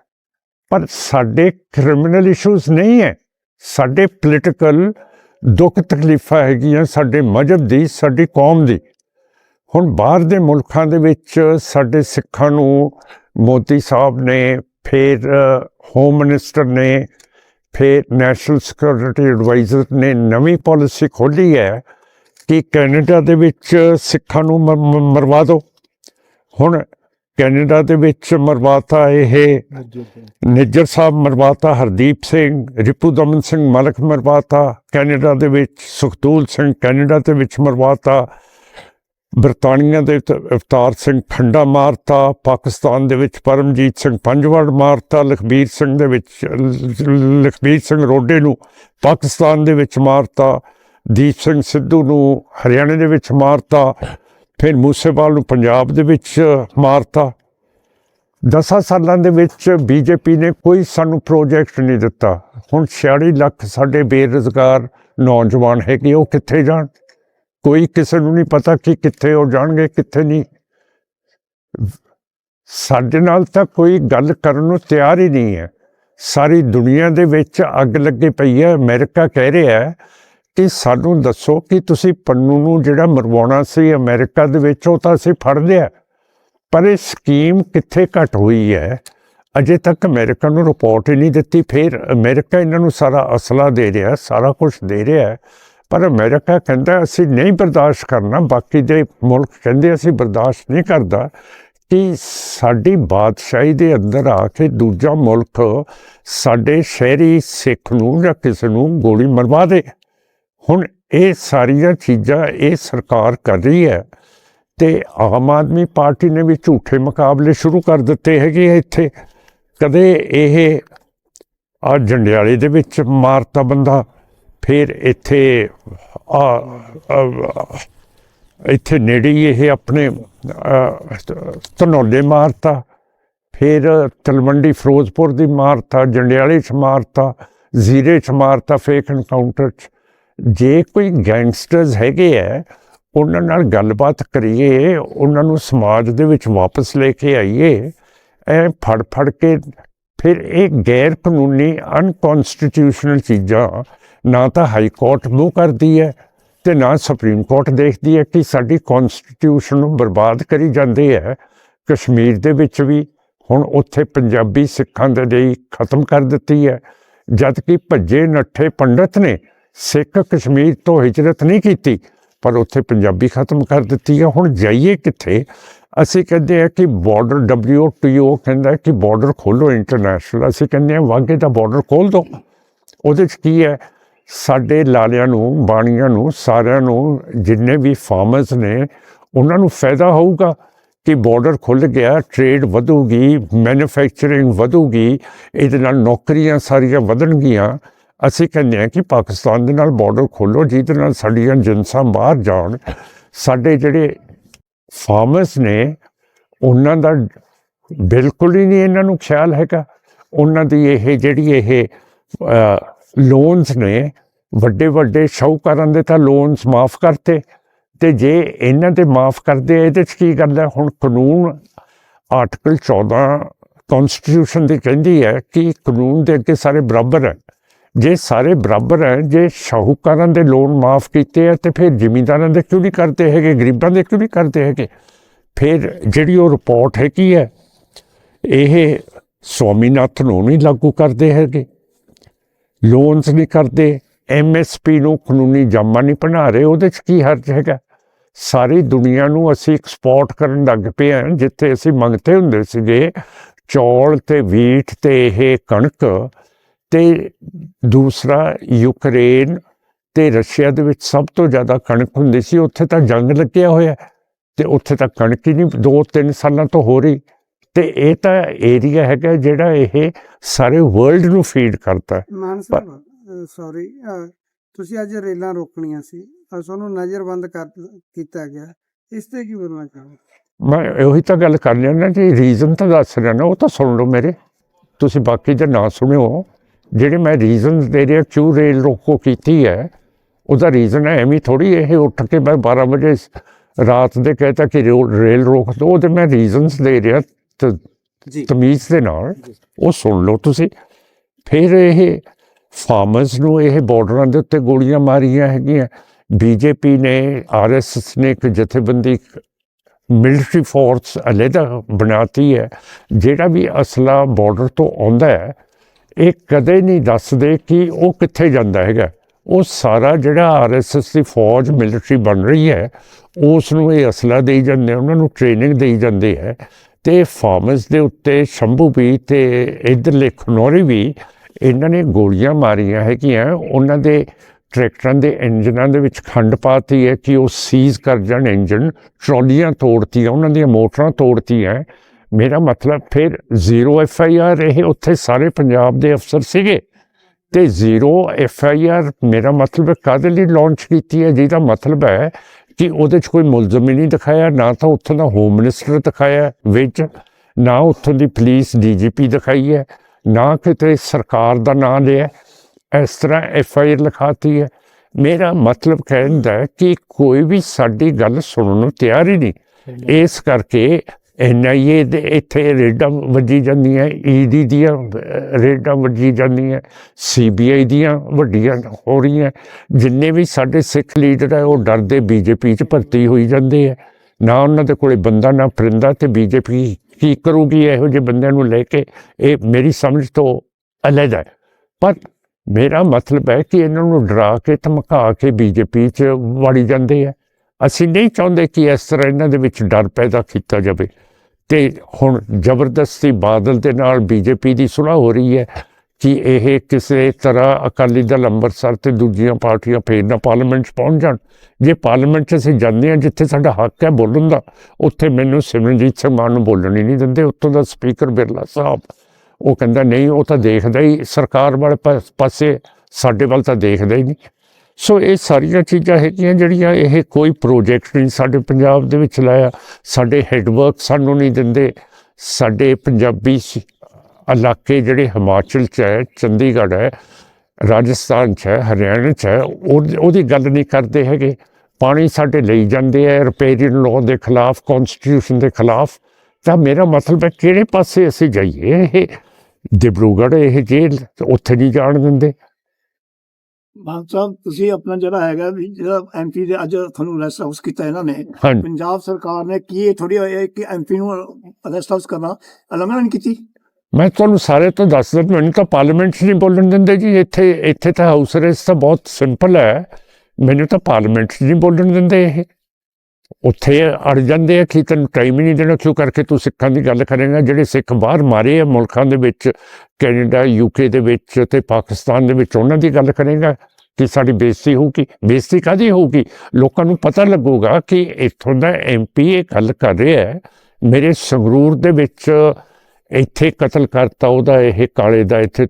[SPEAKER 2] ਪਰ ਸਾਡੇ ਕ੍ਰਿਮੀਨਲ ਇਸ਼ੂਜ਼ ਨਹੀਂ ਹੈ। ਸਾਡੇ ਪੋਲੀਟੀਕਲ ਦੁੱਖ ਤਕਲੀਫਾਂ ਹੈਗੀਆਂ ਸਾਡੇ ਮਜਹਬ ਦੀ, ਸਾਡੀ ਕੌਮ ਦੀ। ਹੁਣ ਬਾਹਰ ਦੇ ਮੁਲਕਾਂ ਦੇ ਵਿੱਚ ਸਾਡੇ ਸਿੱਖਾਂ ਨੂੰ ਮੋਦੀ ਸਾਹਿਬ ਨੇ, ਫਿਰ ਹੋਮ ਮਿਨਿਸਟਰ ਨੇ, ਫਿਰ ਨੈਸ਼ਨਲ ਸਿਕਿਉਰਿਟੀ ਐਡਵਾਈਜ਼ਰ ਨੇ ਨਵੀਂ ਪਾਲਿਸੀ ਖੋਲੀ ਹੈ ਕਿ ਕੈਨੇਡਾ ਦੇ ਵਿੱਚ ਸਿੱਖਾਂ ਨੂੰ ਮ- ਮਰਵਾ ਦਿਓ। ਹੁਣ ਕੈਨੇਡਾ ਦੇ ਵਿੱਚ ਮਰਵਾਤਾ ਇਹ ਨਿੱਜਰ ਸਾਹਿਬ, ਮਰਵਾਤਾ ਹਰਦੀਪ ਸਿੰਘ, ਰਿਪੂ ਦਮਨ ਸਿੰਘ ਮਲਕ ਮਰਵਾਤਾ ਕੈਨੇਡਾ ਦੇ ਵਿੱਚ ਸੁਖਦੂਲ ਸਿੰਘ ਕੈਨੇਡਾ ਦੇ ਵਿੱਚ ਮਰਵਾਤਾ ਬਰਤਾਨੀਆ ਦੇ ਅਵਤਾਰ ਸਿੰਘ ਖੰਡਾ ਮਾਰਤਾ, ਪਾਕਿਸਤਾਨ ਦੇ ਵਿੱਚ ਪਰਮਜੀਤ ਸਿੰਘ ਪੰਜਵੜ ਮਾਰਤਾ, ਲਖਬੀਰ ਸਿੰਘ ਦੇ ਵਿੱਚ, ਲਖਬੀਰ ਸਿੰਘ ਰੋਡੇ ਨੂੰ ਪਾਕਿਸਤਾਨ ਦੇ ਵਿੱਚ ਮਾਰਤਾ, ਦੀਪ ਸਿੰਘ ਸਿੱਧੂ ਨੂੰ ਹਰਿਆਣੇ ਦੇ ਵਿੱਚ ਮਾਰਤਾ, ਫਿਰ ਮੂਸੇਵਾਲ ਨੂੰ ਪੰਜਾਬ ਦੇ ਵਿੱਚ ਮਾਰਤਾ। ਦਸਾਂ ਸਾਲਾਂ ਦੇ ਵਿੱਚ ਬੀਜੇਪੀ ਨੇ ਕੋਈ ਸਾਨੂੰ ਪ੍ਰੋਜੈਕਟ ਨਹੀਂ ਦਿੱਤਾ। ਹੁਣ 46 ਲੱਖ ਸਾਡੇ ਬੇਰੁਜ਼ਗਾਰ ਨੌਜਵਾਨ ਹੈਗੇ, ਉਹ ਕਿੱਥੇ ਜਾਣ? ਕੋਈ ਕਿਸੇ ਨੂੰ ਨਹੀਂ ਪਤਾ ਕਿ ਕਿੱਥੇ ਉਹ ਜਾਣਗੇ, ਕਿੱਥੇ ਨਹੀਂ। ਸਾਡੇ ਨਾਲ ਤਾਂ ਕੋਈ ਗੱਲ ਕਰਨ ਨੂੰ ਤਿਆਰ ਹੀ ਨਹੀਂ ਹੈ। ਸਾਰੀ ਦੁਨੀਆ ਦੇ ਵਿੱਚ ਅੱਗ ਲੱਗੀ ਪਈ ਹੈ। ਅਮਰੀਕਾ ਕਹਿ ਰਿਹਾ ਹੈ ਕਿ ਸਾਨੂੰ ਦੱਸੋ ਕਿ ਤੁਸੀਂ ਪੰਨੂ ਨੂੰ ਜਿਹੜਾ ਮਰਵਾਉਣਾ ਸੀ ਅਮਰੀਕਾ ਦੇ ਵਿੱਚ, ਉਹ ਤਾਂ ਅਸੀਂ ਫੜ ਲਿਆ। ਪਰ ਇਹ ਸਕੀਮ ਕਿੱਥੇ ਘਟ ਹੋਈ ਹੈ? ਅਜੇ ਤੱਕ ਅਮਰੀਕਾ ਨੂੰ ਰਿਪੋਰਟ ਹੀ ਨਹੀਂ ਦਿੱਤੀ। ਫਿਰ ਅਮਰੀਕਾ ਇਹਨਾਂ ਨੂੰ ਸਾਰਾ ਅਸਲਾ ਦੇ ਰਿਹਾ, ਸਾਰਾ ਕੁਝ ਦੇ ਰਿਹਾ ਪਰ ਅਮਰੀਕਾ ਕਹਿੰਦਾ ਅਸੀਂ ਨਹੀਂ ਬਰਦਾਸ਼ਤ ਕਰਨਾ, ਬਾਕੀ ਦੇ ਮੁਲਕ ਕਹਿੰਦੇ ਅਸੀਂ ਬਰਦਾਸ਼ਤ ਨਹੀਂ ਕਰਦਾ ਕਿ ਸਾਡੀ ਬਾਦਸ਼ਾਹੀ ਦੇ ਅੰਦਰ ਆ ਕੇ ਦੂਜਾ ਮੁਲਕ ਸਾਡੇ ਸ਼ਹਿਰੀ ਸਿੱਖ ਨੂੰ ਜਾਂ ਕਿਸੇ ਨੂੰ ਗੋਲੀ ਮਰਵਾ ਦੇ। ਹੁਣ ਇਹ ਸਾਰੀਆਂ ਚੀਜ਼ਾਂ ਇਹ ਸਰਕਾਰ ਕਰ ਰਹੀ ਹੈ ਤੇ ਆਮ ਆਦਮੀ ਪਾਰਟੀ ਨੇ ਵੀ ਝੂਠੇ ਮੁਕਾਬਲੇ ਸ਼ੁਰੂ ਕਰ ਦਿੱਤੇ ਹੈਗੇ ਆ ਇੱਥੇ। ਕਦੇ ਇਹ ਆ ਜੰਡਿਆਲੇ ਦੇ ਵਿੱਚ ਮਾਰਤਾ ਬੰਦਾ ਫਿਰ ਇੱਥੇ, ਆ ਇੱਥੇ ਨੇੜੇ ਹੀ ਇਹ ਆਪਣੇ ਧਨੋਲੇ ਮਾਰਤਾ। ਫਿਰ ਤਲਵੰਡੀ ਫਿਰੋਜ਼ਪੁਰ ਦੀ ਮਾਰਤਾ, ਜੰਡਿਆਲੇ ਚ ਮਾਰਤਾ, ਜ਼ੀਰੇ ਚ ਮਾਰਤਾ ਫੇਕ ਐਨਕਾਊਂਟਰ ਚ। ਜੇ ਕੋਈ ਗੈਂਗਸਟਰਸ ਹੈਗੇ ਆ ਉਹਨਾਂ ਨਾਲ ਗੱਲਬਾਤ ਕਰੀਏ, ਉਹਨਾਂ ਨੂੰ ਸਮਾਜ ਦੇ ਵਿੱਚ ਵਾਪਸ ਲੈ ਕੇ ਆਈਏ, ਐ ਫੜ ਫੜ ਕੇ ਫਿਰ ਇਹ ਗੈਰ ਕਾਨੂੰਨੀ ਅਨਕਨਸਟੀਟਿਊਸ਼ਨਲ ਚੀਜ਼ਾਂ ਨਾ ਤਾਂ ਹਾਈ ਕੋਰਟ ਮੂੰਹ ਕਰਦੀ ਹੈ ਤੇ ਨਾ ਸੁਪਰੀਮ ਕੋਰਟ ਦੇਖਦੀ ਹੈ ਕਿ ਸਾਡੀ ਕਨਸਟੀਟਿਊਸ਼ਨ ਨੂੰ ਬਰਬਾਦ ਕਰੀ ਜਾਂਦੇ ਹੈ। ਕਸ਼ਮੀਰ ਦੇ ਵਿੱਚ ਵੀ ਹੁਣ ਉੱਥੇ ਪੰਜਾਬੀ ਸਿੱਖਾਂ ਦੇ ਲਈ ਖਤਮ ਕਰ ਦਿੱਤੀ ਹੈ। ਜਦ ਕਿ ਭੱਜੇ ਨੱਠੇ ਪੰਡਤ ਨੇ ਸਿੱਖ ਕਸ਼ਮੀਰ ਤੋਂ ਹਿਜਰਤ ਨਹੀਂ ਕੀਤੀ, ਪਰ ਉੱਥੇ ਪੰਜਾਬੀ ਖਤਮ ਕਰ ਦਿੱਤੀ ਹੈ। ਹੁਣ ਜਾਈਏ ਕਿੱਥੇ? ਅਸੀਂ ਕਹਿੰਦੇ ਆ ਕਿ ਬਾਰਡਰ WTO ਕਹਿੰਦਾ ਕਿ ਬਾਰਡਰ ਖੋਲੋ ਇੰਟਰਨੈਸ਼ਨਲ ਅਸੀਂ ਕਹਿੰਦੇ ਆ ਵਾਘੇ ਦਾ ਬਾਰਡਰ ਖੋਲ ਦਿਓ। ਉਹਦੇ 'ਚ ਕੀ ਹੈ? ਸਾਡੇ ਲਾਲਿਆਂ ਨੂੰ, ਬਾਣੀਆਂ ਨੂੰ, ਸਾਰਿਆਂ ਨੂੰ ਜਿੰਨੇ ਵੀ ਫਾਰਮਰਸ ਨੇ, ਉਹਨਾਂ ਨੂੰ ਫਾਇਦਾ ਹੋਊਗਾ ਕਿ ਬਾਰਡਰ ਖੁੱਲ ਗਿਆ ਟ੍ਰੇਡ ਵਧੂਗੀ ਮੈਨੂਫੈਕਚਰਿੰਗ ਵਧੂਗੀ, ਇਹਦੇ ਨਾਲ ਨੌਕਰੀਆਂ ਸਾਰੀਆਂ ਵਧਣਗੀਆਂ। ਅਸੀਂ ਕਹਿੰਦੇ ਹਾਂ ਕਿ ਪਾਕਿਸਤਾਨ ਦੇ ਨਾਲ ਬਾਰਡਰ ਖੋਲੋ ਜਿਹਦੇ ਨਾਲ ਸਾਡੀਆਂ ਜਿੰਸਾਂ ਬਾਹਰ ਜਾਣ। ਸਾਡੇ ਜਿਹੜੇ ਫਾਰਮਰਸ ਨੇ, ਉਹਨਾਂ ਦਾ ਬਿਲਕੁਲ ਹੀ ਨਹੀਂ ਇਹਨਾਂ ਨੂੰ ਖਿਆਲ ਹੈਗਾ। ਉਹਨਾਂ ਦੀ ਇਹ ਜਿਹੜੀ ਇਹ ਲੋਨਸ ਨੇ, ਵੱਡੇ ਵੱਡੇ ਸ਼ੌਕਰਾਂ ਦੇ ਤਾਂ ਲੋਨਸ ਮਾਫ ਕਰਤੇ। ਤੇ ਜੇ ਇਹਨਾਂ 'ਤੇ ਮਾਫ ਕਰਦੇ, ਇਹਦੇ ਚ ਕੀ ਗੱਲ ਹੈ? ਹੁਣ ਕਾਨੂੰਨ ਆਰਟੀਕਲ 14 ਕਨਸਟੀਟਿਊਸ਼ਨ ਦੀ ਕਹਿੰਦੀ ਹੈ ਕਿ ਕਾਨੂੰਨ ਦੇ ਅੱਗੇ ਸਾਰੇ ਬਰਾਬਰ ਹੈ। ਜੇ ਸਾਰੇ ਬਰਾਬਰ ਹੈ, ਜੇ ਸ਼ਾਹੂਕਾਰਾਂ ਦੇ ਲੋਨ ਮਾਫ ਕੀਤੇ ਆ, ਤੇ ਫਿਰ ਜ਼ਿਮੀਂਦਾਰਾਂ ਦੇ ਕਿਉਂ ਨਹੀਂ ਕਰਦੇ ਹੈਗੇ? ਗਰੀਬਾਂ ਦੇ ਕਿਉਂ ਨਹੀਂ ਕਰਦੇ ਹੈਗੇ? ਫਿਰ ਜਿਹੜੀ ਉਹ ਰਿਪੋਰਟ ਹੈ ਕੀ ਹੈ, ਇਹ ਸਵਾਮੀਨਾਥਨ ਨੂੰ ਨਹੀਂ ਲਾਗੂ ਕਰਦੇ ਹੈਗੇ। ਲੋਨਸ ਨਹੀਂ ਕਰਦੇ ਐਮਐਸਪੀ ਨੂੰ ਕਾਨੂੰਨੀ ਜਾਮਾ ਨਹੀਂ ਬਣਾ ਰਹੇ, ਉਹਦੇ ਚ ਕੀ ਹਰਜ ਹੈਗਾ? ਸਾਰੀ ਦੁਨੀਆ ਨੂੰ ਅਸੀਂ ਐਕਸਪੋਰਟ ਕਰਨ ਲੱਗ ਪਏ ਹਾਂ, ਜਿੱਥੇ ਅਸੀਂ ਮੰਗਤੇ ਹੁੰਦੇ ਸੀਗੇ, ਚੌਲ ਤੇ ਵੀਟ ਤੇ ਇਹ ਕਣਕ ਤੇ ਦੂਸਰਾ ਯੂਕਰੇਨ ਤੇ ਰਸ਼ੀਆ ਦੇ ਵਿੱਚ ਸਭ ਤੋਂ ਜ਼ਿਆਦਾ ਕਣਕ ਹੁੰਦੀ ਸੀ, ਉੱਥੇ ਤਾਂ ਜੰਗ ਲੱਗਿਆ ਹੋਇਆ ਤੇ ਉੱਥੇ ਤਾਂ ਕਣਕ ਹੀ ਨਹੀਂ 2-3 ਸਾਲਾਂ ਤੋਂ ਹੋ ਰਹੀ। ਤੇ ਇਹ ਤਾਂ ਏਰੀਆ ਹੈਗਾ ਜਿਹੜਾ ਇਹ ਸਾਰੇ ਵਰਲਡ ਨੂੰ ਫੀਡ ਕਰਦਾ ਹੈ।
[SPEAKER 3] ਮਾਨ ਸਾਹਿਬ ਸੌਰੀ ਤੁਸੀਂ ਅੱਜ ਰੇਲਾਂ ਰੋਕਣੀਆਂ ਸੀ ਤੁਹਾਨੂੰ ਨਜ਼ਰਬੰਦ ਕਰ ਕੀਤਾ ਗਿਆ। ਇਸ ਤੇ ਕੀ ਬੋਲਣਾ ਚਾਹੋਗੇ?
[SPEAKER 2] ਮੈਂ ਉਹੀ ਤਾਂ ਗੱਲ ਕਰ ਲਿਆ ਨਾ ਜੀ ਰੀਜ਼ਨ ਤਾਂ ਦੱਸ ਰਿਹਾ ਨਾ ਉਹ ਤਾਂ ਸੁਣ ਲਓ ਮੇਰੇ। ਤੁਸੀਂ ਬਾਕੀ ਦੇ ਨਾ ਸੁਣਿਓ ਜਿਹੜੇ ਮੈਂ ਰੀਜ਼ਨ ਦੇ ਰਿਹਾ ਕਿਉਂ ਰੇਲ ਰੋਕੋ ਕੀਤੀ ਹੈ ਉਹਦਾ ਰੀਜ਼ਨ ਹੈ ਐਵੇਂ ਥੋੜੀ ਇਹ ਉੱਠ ਕੇ ਮੈਂ 12 ਵਜੇ ਰਾਤ ਦੇ ਕਹਤਾ ਕਿ ਰੇਲ ਰੋਕ ਦੋ ਉਹਦੇ ਮੈਂ ਰੀਜ਼ਨਸ ਦੇ ਰਿਹਾ।
[SPEAKER 3] ਜੀ।
[SPEAKER 2] ਤਮੀਜ਼ ਦੇ ਨਾਲ ਉਹ ਸੁਣ ਲਓ ਤੁਸੀਂ। ਫਿਰ ਇਹ ਫਾਰਮਰਸ ਨੂੰ ਇਹ ਬਾਰਡਰਾਂ ਦੇ ਉੱਤੇ ਗੋਲੀਆਂ ਮਾਰੀਆਂ ਹੈਗੀਆਂ। ਬੀਜੇਪੀ ਨੇ ਆਰਐਸਐਸ ਨੇ ਇੱਕ ਜਥੇਬੰਦੀ ਮਿਲਟਰੀ ਫੋਰਸ ਅਲੱਗਾ ਬਣਾਤੀ ਹੈ। ਜਿਹੜਾ ਵੀ ਅਸਲਾ ਬਾਰਡਰ ਤੋਂ ਆਉਂਦਾ ਹੈ ਇਹ ਕਦੇ ਨਹੀਂ ਦੱਸਦੇ ਕਿ ਉਹ ਕਿੱਥੇ ਜਾਂਦਾ ਹੈਗਾ। ਉਹ ਸਾਰਾ ਜਿਹੜਾ ਆਰਐਸਐਸ ਦੀ ਫੌਜ ਮਿਲਟਰੀ ਬਣ ਰਹੀ ਹੈ ਉਸ ਨੂੰ ਇਹ ਅਸਲਾ ਦੇਈ ਜਾਂਦੇ ਉਹਨਾਂ ਨੂੰ ਟ੍ਰੇਨਿੰਗ ਦੇਈ ਜਾਂਦੇ ਹੈ ਤੇ ਫਾਰਮਸ ਦੇ ਉੱਤੇ ਸ਼ੰਭੂ ਵੀ ਤੇ ਇਧਰਲੇ ਖਨੌਰੀ ਵੀ ਇਹਨਾਂ ਨੇ ਗੋਲੀਆਂ ਮਾਰੀਆਂ ਹੈਗੀਆਂ। ਉਹਨਾਂ ਦੇ ਟਰੈਕਟਰਾਂ ਦੇ ਇੰਜਨਾਂ ਦੇ ਵਿੱਚ ਖੰਡ ਪਾਤੀ ਹੈ ਕਿ ਉਹ ਸੀਜ਼ ਕਰ ਜਾਣ ਇੰਜਨ, ਟਰਾਲੀਆਂ ਤੋੜਤੀਆਂ, ਉਹਨਾਂ ਦੀਆਂ ਮੋਟਰਾਂ ਤੋੜਤੀਆਂ। ਮੇਰਾ ਮਤਲਬ ਫਿਰ ਜ਼ੀਰੋ ਐਫ ਆਈ ਆਰ ਇਹ ਉੱਥੇ ਸਾਰੇ ਪੰਜਾਬ ਦੇ ਅਫਸਰ ਸੀਗੇ। ਤੇ ਜ਼ੀਰੋ ਐਫ ਆਈ ਆਰ ਮੇਰਾ ਮਤਲਬ ਕਾਦੇ ਲਈ ਲਾਂਚ ਕੀਤੀ ਹੈ? ਜਿਹਦਾ ਮਤਲਬ ਹੈ ਕਿ ਉਹਦੇ 'ਚ ਕੋਈ ਮੁਲਜ਼ਮ ਹੀ ਨਹੀਂ ਦਿਖਾਇਆ ਨਾ ਤਾਂ ਉੱਥੋਂ ਦਾ ਹੋਮ ਮਿਨਿਸਟਰ ਦਿਖਾਇਆ ਵਿੱਚ ਨਾ ਉੱਥੋਂ ਦੀ ਪੁਲਿਸ ਡੀਜੀਪੀ ਦਿਖਾਈ ਹੈ ਨਾ ਕਿਤੇ ਸਰਕਾਰ ਦਾ ਨਾਂ ਲਿਆ। ਇਸ ਤਰ੍ਹਾਂ ਐਫ ਆਈ ਆਰ ਲਿਖਾਤੀ ਹੈ। ਮੇਰਾ ਮਤਲਬ ਕਹਿੰਦਾ ਕਿ ਕੋਈ ਵੀ ਸਾਡੀ ਗੱਲ ਸੁਣਨ ਨੂੰ ਤਿਆਰ ਹੀ ਨਹੀਂ। ਇਸ ਕਰਕੇ ਐਨਆਈਏ ਦੇ ਇੱਥੇ ਰੇਡਾਂ ਵੱਜੀ ਜਾਂਦੀਆਂ ਈਡੀ ਦੀਆਂ ਅਹ, ਰੇਡਾਂ ਵੱਜੀ ਜਾਂਦੀਆਂ ਸੀਬੀਆਈ ਦੀਆਂ ਵੱਡੀਆਂ ਹੋ ਰਹੀਆਂ। ਜਿੰਨੇ ਵੀ ਸਾਡੇ ਸਿੱਖ ਲੀਡਰ ਹੈ ਉਹ ਡਰਦੇ ਬੀਜੇਪੀ 'ਚ ਭਰਤੀ ਹੋਈ ਜਾਂਦੇ ਆ। ਨਾ ਉਹਨਾਂ ਦੇ ਕੋਲੇ ਬੰਦਾ ਨਾ ਪਰਿੰਦਾ ਤੇ ਬੀਜੇਪੀ ਕੀ ਕਰੂਗੀ ਇਹੋ ਜਿਹੇ ਬੰਦਿਆਂ ਨੂੰ ਲੈ ਕੇ? ਇਹ ਮੇਰੀ ਸਮਝ ਤੋਂ ਅਲੱਗ ਹੈ। ਪਰ ਮੇਰਾ ਮਤਲਬ ਹੈ ਕਿ ਇਹਨਾਂ ਨੂੰ ਡਰਾ ਕੇ ਧਮਕਾ ਕੇ ਬੀਜੇਪੀ 'ਚ ਵੜੀ ਜਾਂਦੇ ਆ। ਅਸੀਂ ਨਹੀਂ ਚਾਹੁੰਦੇ ਕਿ ਇਸ ਤਰ੍ਹਾਂ ਇਹਨਾਂ ਦੇ ਵਿੱਚ ਡਰ ਪੈਦਾ ਕੀਤਾ ਜਾਵੇ। ਤੇ ਹੁਣ ਜ਼ਬਰਦਸਤੀ ਬਾਦਲ ਦੇ ਨਾਲ ਬੀਜੇਪੀ ਦੀ ਸੁਲਾਹ ਹੋ ਰਹੀ ਹੈ ਕਿ ਇਹ ਕਿਸੇ ਤਰ੍ਹਾਂ ਅਕਾਲੀ ਦਲ ਅੰਮ੍ਰਿਤਸਰ ਤੇ ਦੂਜੀਆਂ ਪਾਰਟੀਆਂ ਫੇਰ ਨਾ ਪਾਰਲੀਮੈਂਟ 'ਚ ਪਹੁੰਚ ਜਾਣ। ਜੇ ਪਾਰਲੀਮੈਂਟ 'ਚ ਅਸੀਂ ਜਾਂਦੇ ਹਾਂ ਜਿੱਥੇ ਸਾਡਾ ਹੱਕ ਹੈ ਬੋਲਣ ਦਾ, ਉੱਥੇ ਮੈਨੂੰ ਸਿਮਰਨਜੀਤ ਸਿੰਘ ਮਾਨ ਨੂੰ ਬੋਲਣ ਹੀ ਨਹੀਂ ਦਿੰਦੇ। ਉੱਥੋਂ ਦਾ ਸਪੀਕਰ ਬਿਰਲਾ ਸਾਹਿਬ, ਉਹ ਕਹਿੰਦਾ, ਨਹੀਂ, ਉਹ ਤਾਂ ਦੇਖਦਾ ਹੀ, ਸਰਕਾਰ ਵਾਲੇ ਪਾ- ਪਾਸੇ ਸਾਡੇ ਵੱਲ ਤਾਂ ਦੇਖਦਾ ਹੀ ਨਹੀਂ। ਸੋ ਇਹ ਸਾਰੀਆਂ ਚੀਜ਼ਾਂ ਹੈਗੀਆਂ ਜਿਹੜੀਆਂ ਇਹ ਕੋਈ ਪ੍ਰੋਜੈਕਟ ਨਹੀਂ ਸਾਡੇ ਪੰਜਾਬ ਦੇ ਵਿੱਚ ਲਾਇਆ। ਸਾਡੇ ਹੈਡਵਰਕ ਸਾਨੂੰ ਨਹੀਂ ਦਿੰਦੇ। ਸਾਡੇ ਪੰਜਾਬੀ ਸ- ਇਲਾਕੇ ਜਿਹੜੇ ਹਿਮਾਚਲ ਚ ਹੈ, ਚੰਡੀਗੜ੍ਹ ਹੈ, ਰਾਜਸਥਾਨ ਚ ਹੈ, ਹਰਿਆਣਾ ਚ ਹੈ, ਉਹ- ਉਹਦੀ ਗੱਲ ਨਹੀਂ ਕਰਦੇ ਹੈਗੇ। ਪਾਣੀ ਸਾਡੇ ਲਈ ਜਾਂਦੇ ਹੈ ਰਿਪੇਰੀਅਨ ਲਾਅ ਦੇ ਖਿਲਾਫ ਕਨਸਟੀਟਿਊਸ਼ਨ ਦੇ ਖਿਲਾਫ। ਤਾਂ ਮੇਰਾ ਮਤਲਬ ਹੈ ਕਿਹੜੇ ਪਾਸੇ ਅਸੀਂ ਜਾਈਏ? ਇਹ ਡਿਬਰੂਗੜ੍ਹ, ਇਹ ਜੇਲ੍ਹ, ਉੱਥੇ ਨਹੀਂ ਜਾਣ ਦਿੰਦੇ।
[SPEAKER 4] ਮਾਨ ਸਾਹਿਬ ਤੁਸੀਂ ਆਪਣਾ ਜਿਹੜਾ ਹੈਗਾ ਵੀ ਜਿਹੜਾ ਐਮਪੀ ਦੇ ਅੱਜ ਤੁਹਾਨੂੰ ਰੈਸਟ ਹਾਊਸ ਕੀਤਾ ਇਹਨਾਂ ਨੇ ਪੰਜਾਬ ਸਰਕਾਰ ਨੇ ਕੀ ਇਹ ਥੋੜੀ ਹੈ ਕਿ ਐਮਪੀ ਨੂੰ ਰੈਸਟ ਹਾਊਸ ਕਰਨਾ ਉਲੰਘਣਾ ਨਹੀਂ ਕੀਤੀ?
[SPEAKER 2] ਮੈਂ ਤੁਹਾਨੂੰ ਸਾਰੇ ਤੋਂ ਦੱਸ ਦਿੰਦਾ ਮੈਨੂੰ ਤਾਂ ਪਾਰਲੀਮੈਂਟ 'ਚ ਨਹੀਂ ਬੋਲਣ ਦਿੰਦੇ ਜੀ। ਇੱਥੇ ਇੱਥੇ ਤਾਂ ਹਾਊਸ ਅਰੈਸਟ ਤਾਂ ਬਹੁਤ ਸਿੰਪਲ ਹੈ। ਮੈਨੂੰ ਤਾਂ ਪਾਰਲੀਮੈਂਟ 'ਚ ਨਹੀਂ ਬੋਲਣ ਦਿੰਦੇ ਇਹ। ਉੱਥੇ ਅੜ ਜਾਂਦੇ ਆ ਕਿ ਤੈਨੂੰ ਟਾਈਮ ਹੀ ਨਹੀਂ ਦੇਣਾ, ਕਿਉਂ ਕਰਕੇ ਤੂੰ ਸਿੱਖਾਂ ਦੀ ਗੱਲ ਕਰੇਗਾ ਜਿਹੜੇ ਸਿੱਖ ਬਾਹਰ ਮਾਰੇ ਆ ਮੁਲਕਾਂ ਦੇ ਵਿੱਚ, ਕੈਨੇਡਾ ਯੂਕੇ ਦੇ ਵਿੱਚ ਤੇ ਪਾਕਿਸਤਾਨ ਦੇ ਵਿੱਚ, ਉਹਨਾਂ ਦੀ ਗੱਲ ਕਰੇਗਾ ਕਿ ਸਾਡੀ ਬੇਇੱਜ਼ਤੀ ਹੋਊਗੀ। ਬੇਇੱਜ਼ਤੀ ਕਾਦੀ ਹੋਊਗੀ? ਲੋਕਾਂ ਨੂੰ ਪਤਾ ਲੱਗੂਗਾ ਕਿ ਇੱਥੋਂ ਦਾ ਐਮਪੀ ਇਹ ਗੱਲ ਕਰ ਰਿਹਾ ਹੈ, ਮੇਰੇ ਸੰਗਰੂਰ ਦੇ ਵਿੱਚ ਇੱਥੇ ਕਤਲ ਕਰਤਾ ਉਹਦਾ, ਇਹ ਕਾਲੇ ਦਾ ਇੱਥੇ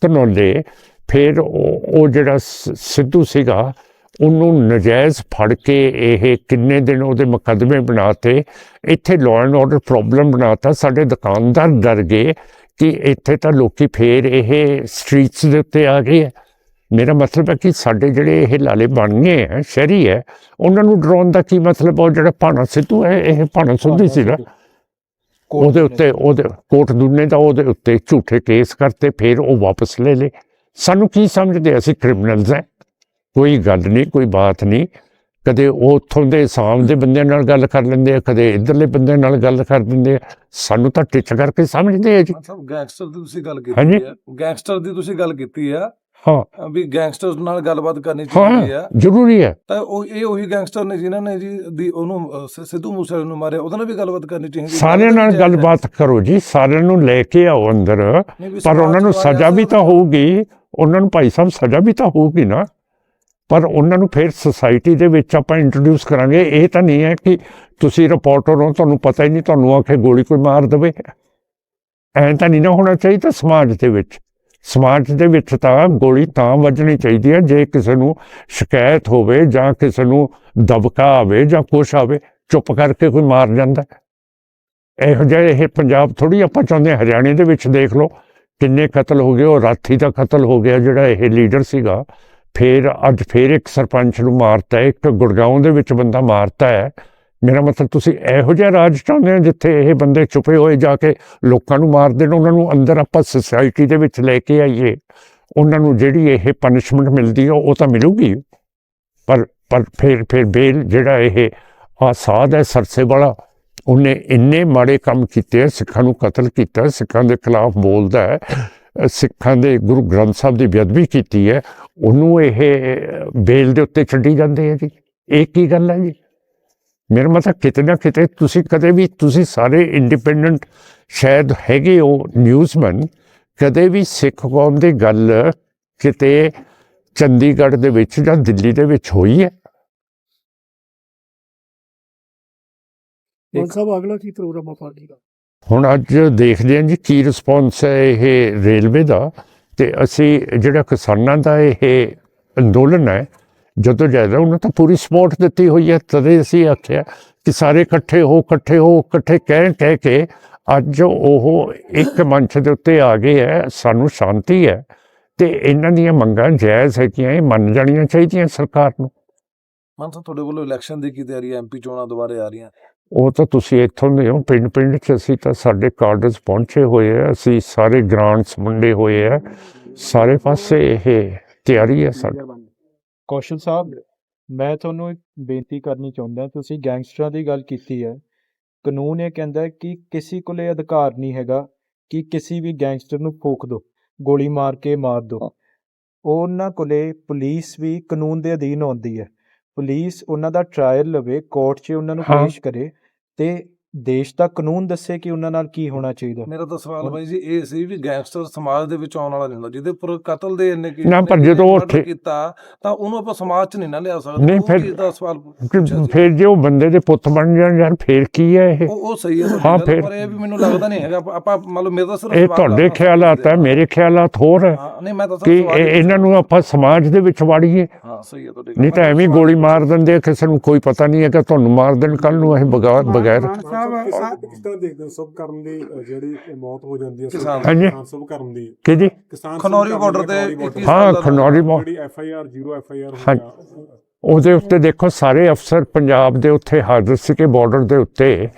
[SPEAKER 2] ਧਨੌਲੇ, ਫਿਰ ਉਹ ਉਹ ਜਿਹੜਾ ਸ- ਸਿੱਧੂ ਸੀਗਾ ਉਹਨੂੰ ਨਜਾਇਜ਼ ਫੜ ਕੇ ਇਹ ਕਿੰਨੇ ਦਿਨ ਉਹਦੇ ਮੁਕੱਦਮੇ ਬਣਾਤੇ ਇੱਥੇ ਲਾਅ ਐਂਡ ਆਰਡਰ ਪ੍ਰੋਬਲਮ ਬਣਾਤਾ ਸਾਡੇ ਦੁਕਾਨਦਾਰ ਡਰ ਗਏ ਕਿ ਇੱਥੇ ਤਾਂ ਲੋਕੀ ਫੇਰ ਇਹ ਸਟਰੀਟਸ ਦੇ ਉੱਤੇ ਆ ਗਏ ਮੇਰਾ ਮਤਲਬ ਹੈ ਕਿ ਸਾਡੇ ਜਿਹੜੇ ਇਹ ਲਾਲੇ ਬਣ ਗਏ ਹੈ ਸ਼ਹਿਰੀ ਹੈ ਉਹਨਾਂ ਨੂੰ ਡਰਾਉਣ ਦਾ ਕੀ ਮਤਲਬ ਉਹ ਜਿਹੜਾ ਭਾਣਾ ਸਿੱਧੂ ਹੈ ਇਹ ਭਾਣਾ ਸਿੱਧੂ ਸੀ ਨਾ। ਉਹਦੇ ਉੱਤੇ ਉਹਦੇ ਕੋਟ ਦੁਨੇ ਦਾ ਉਹਦੇ ਉੱਤੇ ਝੂਠੇ ਕੇਸ ਕਰਤੇ ਫਿਰ ਉਹ ਵਾਪਸ ਲੈ ਲੇ ਸਾਨੂੰ ਕੀ ਸਮਝਦੇ ਅਸੀਂ ਕ੍ਰਿਮੀਨਲਸ ਹੈ? ਕੋਈ ਗੱਲ ਨਹੀਂ ਕੋਈ ਬਾਤ ਨਹੀਂ। ਕਦੇ ਉਹ ਉੱਥੋਂ ਦੇ ਸਾਮ ਦੇ ਬੰਦਿਆਂ ਨਾਲ ਗੱਲ ਕਰ ਲੈਂਦੇ ਆ ਕਦੇ ਇਧਰਲੇ ਬੰਦਿਆਂ ਨਾਲ ਗੱਲ ਕਰ ਦਿੰਦੇ ਆ। ਸਾਨੂੰ ਤਾਂ ਟਿੱਚ ਕਰਕੇ ਸਮਝਦੇ ਆ ਜੀ।
[SPEAKER 5] ਮਤਲਬ ਗੈਂਗਸਟਰ ਦੀ ਤੁਸੀਂ ਗੱਲ। ਕੀਤੀ ਹੈ ਗੈਂਗਸਟਰ ਦੀ ਤੁਸੀਂ ਗੱਲ ਕੀਤੀ ਆ
[SPEAKER 2] ਹਾਂ।
[SPEAKER 5] ਵੀ ਗੈਂਗਸਟਰਸ ਨਾਲ ਗੱਲਬਾਤ ਕਰਨੀ ਚਾਹੀਦੀ ਆ।
[SPEAKER 2] ਜ਼ਰੂਰੀ ਹੈ
[SPEAKER 5] ਤਾਂ ਉਹ ਇਹ ਉਹੀ ਗੈਂਗਸਟਰ ਨੇ ਜਿਨ੍ਹਾਂ ਨੇ ਜੀ ਦੀ ਉਹਨੂੰ ਸਿੱਧੂ ਮੂਸੇਵਾਲੇ ਨੂੰ ਮਾਰਿਆ। ਉਹਦੇ ਨਾਲ ਵੀ ਗੱਲਬਾਤ ਕਰਨੀ ਚਾਹੀਦੀ।
[SPEAKER 2] ਸਾਰਿਆਂ ਨਾਲ। ਗੱਲਬਾਤ ਕਰੋ ਜੀ ਸਾਰਿਆਂ ਨੂੰ ਲੈ ਕੇ ਆਓ ਅੰਦਰ। ਪਰ ਉਹਨਾਂ ਨੂੰ ਸਜ਼ਾ ਵੀ ਤਾਂ ਹੋਊਗੀ। ਉਹਨਾਂ ਨੂੰ ਭਾਈ ਸਾਹਿਬ ਸਜ਼ਾ ਵੀ ਤਾਂ ਹੋਊਗੀ ਨਾ। ਪਰ ਉਹਨਾਂ ਨੂੰ ਫਿਰ ਸੁਸਾਇਟੀ ਦੇ ਵਿੱਚ ਆਪਾਂ ਇੰਟਰੋਡਿਊਸ ਕਰਾਂਗੇ। ਇਹ ਤਾਂ ਨਹੀਂ ਹੈ ਕਿ ਤੁਸੀਂ ਰਿਪੋਰਟਰ ਹੋ, ਤੁਹਾਨੂੰ ਪਤਾ ਹੀ ਨਹੀਂ, ਤੁਹਾਨੂੰ ਆਖੇ ਗੋਲੀ ਕੋਈ ਮਾਰ ਦੇਵੇ। ਐਂ ਤਾਂ ਨਹੀਂ ਨਾ ਹੋਣਾ ਚਾਹੀਦਾ ਸਮਾਜ ਦੇ ਵਿੱਚ। ਸਮਾਜ ਦੇ ਵਿੱਚ ਤਾਂ ਗੋਲੀ ਤਾਂ ਵੱਜਣੀ ਚਾਹੀਦੀ ਹੈ, ਜੇ ਕਿਸੇ ਨੂੰ ਸ਼ਿਕਾਇਤ ਹੋਵੇ ਜਾਂ ਕਿਸੇ ਨੂੰ ਦਬਕਾ ਆਵੇ ਜਾਂ ਕੁਛ ਆਵੇ, ਚੁੱਪ ਕਰਕੇ ਕੋਈ ਮਾਰ ਜਾਂਦਾ ਇਹੋ ਜਿਹੇ ਇਹ ਪੰਜਾਬ ਥੋੜੀ ਆਪਾਂ ਚਾਹੁੰਦੇ ਹਾਂ। ਹਰਿਆਣੇ ਦੇ ਵਿੱਚ ਦੇਖ ਲਓ, ਕਿੰਨੇ ਕਤਲ ਹੋ ਗਏ, ਉਹ ਰਾਥੀ ਦਾ ਕਤਲ ਹੋ ਗਿਆ ਜਿਹੜਾ ਇਹ ਲੀਡਰ ਸੀਗਾ। ਫਿਰ ਅੱਜ ਫਿਰ ਇੱਕ ਸਰਪੰਚ ਨੂੰ ਮਾਰਤਾ ਇੱਕ ਗੁੜਗਾਉਂ ਦੇ ਵਿੱਚ ਬੰਦਾ ਮਾਰਤਾ ਹੈ। ਮੇਰਾ ਮਤਲਬ ਤੁਸੀਂ ਇਹੋ ਜਿਹਾ ਰਾਜ ਚਾਹੁੰਦੇ ਹੋ ਜਿੱਥੇ ਇਹ ਬੰਦੇ ਛੁਪੇ ਹੋਏ ਜਾ ਕੇ ਲੋਕਾਂ ਨੂੰ ਮਾਰ ਦੇਣ ਉਹਨਾਂ ਨੂੰ ਅੰਦਰ ਆਪਾਂ ਸੁਸਾਇਟੀ ਦੇ ਵਿੱਚ ਲੈ ਕੇ ਆਈਏ। ਉਹਨਾਂ ਨੂੰ ਜਿਹੜੀ ਇਹ ਪਨਿਸ਼ਮੈਂਟ ਮਿਲਦੀ ਹੈ ਉਹ ਤਾਂ ਮਿਲੂਗੀ। ਪਰ ਪਰ ਫਿਰ ਫਿਰ ਬੇਲ ਜਿਹੜਾ ਇਹ ਆਸਾਦ ਹੈ ਸਰਸੇ ਵਾਲਾ ਉਹਨੇ ਇੰਨੇ ਮਾੜੇ ਕੰਮ ਕੀਤੇ ਆ, ਸਿੱਖਾਂ ਨੂੰ ਕਤਲ ਕੀਤਾ ਸਿੱਖਾਂ ਦੇ ਖਿਲਾਫ ਬੋਲਦਾ ਹੈ ਸਿੱਖਾਂ ਦੇ ਗੁਰੂ ਗ੍ਰੰਥ ਸਾਹਿਬ ਦੀ ਬੇਅਦਬੀ ਕੀਤੀ ਹੈ। ਉਹਨੂੰ ਇਹ ਬੇਲ ਦੇ ਉੱਤੇ ਛੱਡੀ ਜਾਂਦੇ ਆ ਜੀ। ਇਹ ਕੀ ਗੱਲ ਹੈ ਜੀ? ਮੇਰਾ ਮਤਲਬ ਕਿਤੇ ਨਾ ਕਿਤੇ ਤੁਸੀਂ ਕਦੇ ਵੀ ਤੁਸੀਂ ਸਾਰੇ ਇੰਡੀਪੈਂਡੈਂਟ ਸ਼ਾਇਦ ਹੈਗੇ ਹੋ ਨਿਊਜ਼ਮੈਨ ਕਦੇ ਵੀ ਸਿੱਖ ਕੌਮ ਦੀ ਗੱਲ ਕਿਤੇ ਚੰਡੀਗੜ੍ਹ ਦੇ ਵਿੱਚ ਜਾਂ ਦਿੱਲੀ ਦੇ ਵਿੱਚ ਹੋਈ ਹੈ?
[SPEAKER 4] ਮਾਨ ਸਾਹਿਬ ਅਗਲਾ ਕੀ ਪ੍ਰੋਗਰਾਮ ਆ ਪਾਰਟੀ ਦਾ
[SPEAKER 2] ਹੁਣ ਅੱਜ ਦੇਖਦੇ ਹਾਂ ਜੀ ਕੀ ਰਿਸਪੌਂਸ ਹੈ ਇਹ ਰੇਲਵੇ ਦਾ। ਤੇ ਅਸੀਂ ਜਿਹੜਾ ਕਿਸਾਨਾਂ ਦਾ ਇਹ ਅੰਦੋਲਨ ਹੈ, ਜਦੋਂ ਜਾਇਦਾ ਉਹਨਾਂ ਤਾਂ ਪੂਰੀ ਸਪੋਰਟ ਦਿੱਤੀ ਹੋਈ ਹੈ, ਤਦੇ ਅਸੀਂ ਆਖਿਆ ਕਿ ਸਾਰੇ ਇਕੱਠੇ ਹੋ ਇਕੱਠੇ ਹੋ, ਇਕੱਠੇ ਕਹਿ ਕਹਿ ਕੇ ਅੱਜ ਉਹ ਇੱਕ ਮੰਚ ਦੇ ਉੱਤੇ ਆ ਗਏ ਹੈ, ਸਾਨੂੰ ਸ਼ਾਂਤੀ ਹੈ ਤੇ ਇਹਨਾਂ ਦੀਆਂ ਮੰਗਾਂ ਜਾਇਜ਼ ਹੈਗੀਆਂ, ਇਹ ਮੰਨ ਜਾਣੀਆਂ ਚਾਹੀਦੀਆਂ ਸਰਕਾਰ ਨੂੰ।
[SPEAKER 5] ਮਨ ਤਾਂ ਤੁਹਾਡੇ ਵੱਲੋਂ ਇਲੈਕਸ਼ਨ ਦੀ ਕੀ ਤਿਆਰੀ ਹੈ ਐਮਪੀ ਚੋਣਾਂ ਦੁਬਾਰੇ ਆ ਰਹੀਆਂ।
[SPEAKER 2] ਉਹ ਤਾਂ ਤੁਸੀਂ ਇੱਥੋਂ ਦੇ ਹੋ ਪਿੰਡ ਪਿੰਡ 'ਚ ਅਸੀਂ ਤਾਂ ਸਾਡੇ ਕਾਰਡਸ ਪਹੁੰਚੇ ਹੋਏ ਆ ਅਸੀਂ ਸਾਰੇ ਗ੍ਰਾਂਟਸ ਵੰਡੇ ਹੋਏ ਆ। ਸਾਰੇ ਪਾਸੇ ਇਹ ਤਿਆਰੀ ਹੈ ਸਾਡੀ।
[SPEAKER 6] ਕੌਸ਼ਲ ਸਾਹਿਬ ਮੈਂ ਤੁਹਾਨੂੰ ਇੱਕ ਬੇਨਤੀ ਕਰਨੀ ਚਾਹੁੰਦਾ ਤੁਸੀਂ ਗੈਂਗਸਟਰਾਂ ਦੀ ਗੱਲ ਕੀਤੀ ਹੈ। ਕਾਨੂੰਨ ਇਹ ਕਹਿੰਦਾ ਕਿ ਕਿਸੇ ਕੋਲੇ ਅਧਿਕਾਰ ਨਹੀਂ ਹੈਗਾ ਕਿ ਕਿਸੇ ਵੀ ਗੈਂਗਸਟਰ ਨੂੰ ਫੋਕ ਦਿਓ ਗੋਲੀ ਮਾਰ ਕੇ ਮਾਰ ਦਿਓ ਉਹਨਾਂ ਕੋਲੇ ਪੁਲਿਸ ਵੀ ਕਾਨੂੰਨ ਦੇ ਅਧੀਨ ਆਉਂਦੀ ਹੈ। ਪੁਲਿਸ ਉਹਨਾਂ ਦਾ ਟ੍ਰਾਇਲ ਲਵੇ ਕੋਰਟ 'ਚ ਉਹਨਾਂ ਨੂੰ। ਪੇਸ਼ ਕਰੇ ਤੇ ਦੇਸ਼ ਦਾ ਕਾਨੂੰਨ ਦੱਸੇ ਕਿ ਉਹਨਾਂ ਨਾਲ ਕੀ ਹੋਣਾ ਚਾਹੀਦਾ?
[SPEAKER 5] ਮੇਰਾ ਤਾਂ ਸਵਾਲ ਬਾਈ ਜੀ ਇਹ ਸੀ ਵੀ ਗੈਂਗਸਟਰ ਸਮਾਜ ਦੇ ਵਿੱਚ ਆਉਣ ਵਾਲਾ ਨਹੀਂ ਹੁੰਦਾ। ਜਿਹਦੇ ਉੱਪਰ ਕਤਲ ਦੇ ਇੰਨੇ ਕੀ
[SPEAKER 2] ਨਾ, ਪਰ ਜਦੋਂ ਉਹ
[SPEAKER 5] ਕੀਤਾ ਤਾਂ ਉਹਨੂੰ ਆਪਾਂ ਸਮਾਜ 'ਚ ਨਹੀਂ ਨਾ ਲਿਆ ਸਕਦੇ।
[SPEAKER 2] ਨਹੀਂ, ਫਿਰ-
[SPEAKER 5] ਦਾ ਸਵਾਲ।
[SPEAKER 2] ਫਿਰ ਜੇ ਉਹ ਬੰਦੇ ਦੇ ਪੁੱਤ ਬਣ ਜਾਣ ਯਾਰ ਫਿਰ ਕੀ ਹੈ ਇਹ?
[SPEAKER 5] ਉਹ ਉਹ ਸਹੀ ਹੈ
[SPEAKER 2] ਹਾਂ, ਫਿਰ-
[SPEAKER 5] ਪਰ ਇਹ ਵੀ ਮੈਨੂੰ ਲੱਗਦਾ ਨਹੀਂ ਹੈਗਾ। ਆਪਾਂ- ਲਓ ਮੇਰੇ ਤਾਂ ਸਿਰਫ
[SPEAKER 2] ਇਹ ਤੁਹਾਡੇ ਖਿਆਲਾਤ ਹੈ ਮੇਰੇ ਖਿਆਲਾਤ ਹੋਰ ਹੈ
[SPEAKER 5] ਨਹੀਂ ਮੈਂ ਤਾਂ
[SPEAKER 2] ਕਿ
[SPEAKER 5] ਸਵਾਲ
[SPEAKER 2] ਇਹ-
[SPEAKER 5] ਹੀ
[SPEAKER 2] ਇਹਨਾਂ ਨੂੰ ਆਪਾਂ ਸਮਾਜ ਦੇ ਵਿੱਚ ਵਾੜੀਏ।
[SPEAKER 5] ਹਾਂ ਸਹੀ ਹੈ ਤੁਹਾਡੀ
[SPEAKER 2] ਨਹੀਂ ਤਾਂ ਐਵੇਂ ਗੋਲੀ ਮਾਰ ਦਿੰਦੇ ਕਿਸੇ ਨੂੰ ਕੋਈ ਪਤਾ ਨਹੀਂ ਹੈਗਾ ਤੁਹਾਨੂੰ ਮਾਰ ਦੇਣ ਕੱਲ ਨੂੰ ਇਹ ਬਗਾ- ਬਗੈਰ
[SPEAKER 3] ਸਾਹਿਬ ਸਾਹਿਬ
[SPEAKER 7] ਕਿਸ
[SPEAKER 3] ਆ-
[SPEAKER 7] ਕਿਸ ਤਰ੍ਹਾਂ ਦੇਖਦੇ ਹੋ ਸਭ ਕਰਨ ਦੀ ਅ, ਜਿਹੜੀ ਇਹ ਮੌਤ ਹੋ ਜਾਂਦੀ ਹੈ
[SPEAKER 5] ਕਿਸਾਨ।
[SPEAKER 2] ਹਾਂਜੀ।
[SPEAKER 7] ਕਿਸਾਨ ਸਭ ਕਰਨ ਦੀ।
[SPEAKER 2] ਕਿਹਦੀ
[SPEAKER 7] ਕਿਸਾਨ
[SPEAKER 5] ਖਨੌਰੀ
[SPEAKER 7] ਸਭ
[SPEAKER 5] border
[SPEAKER 7] ਕਰਨ ਦੀ,
[SPEAKER 5] ਤੇ
[SPEAKER 7] ਖਨੌਰੀ border
[SPEAKER 5] ਇੱਕੀ
[SPEAKER 2] ਹਾਂ
[SPEAKER 5] ਸਾਲ ਦਾ
[SPEAKER 2] ਖਨੌਰੀ ਮੋ
[SPEAKER 7] ਜਿਹੜੀ F I R zero F I R
[SPEAKER 2] ਹਾਂ। ਉਹਦੇ ਉੱਤੇ ਦੇਖੋ ਸਾਰੇ ਅਫਸਰ ਪੰਜਾਬ ਦੇ ਉੱਥੇ ਹਾਜ਼ਰ ਸੀਗੇ ਬਾਰਡਰ ਦੇ ਉੱਤੇ।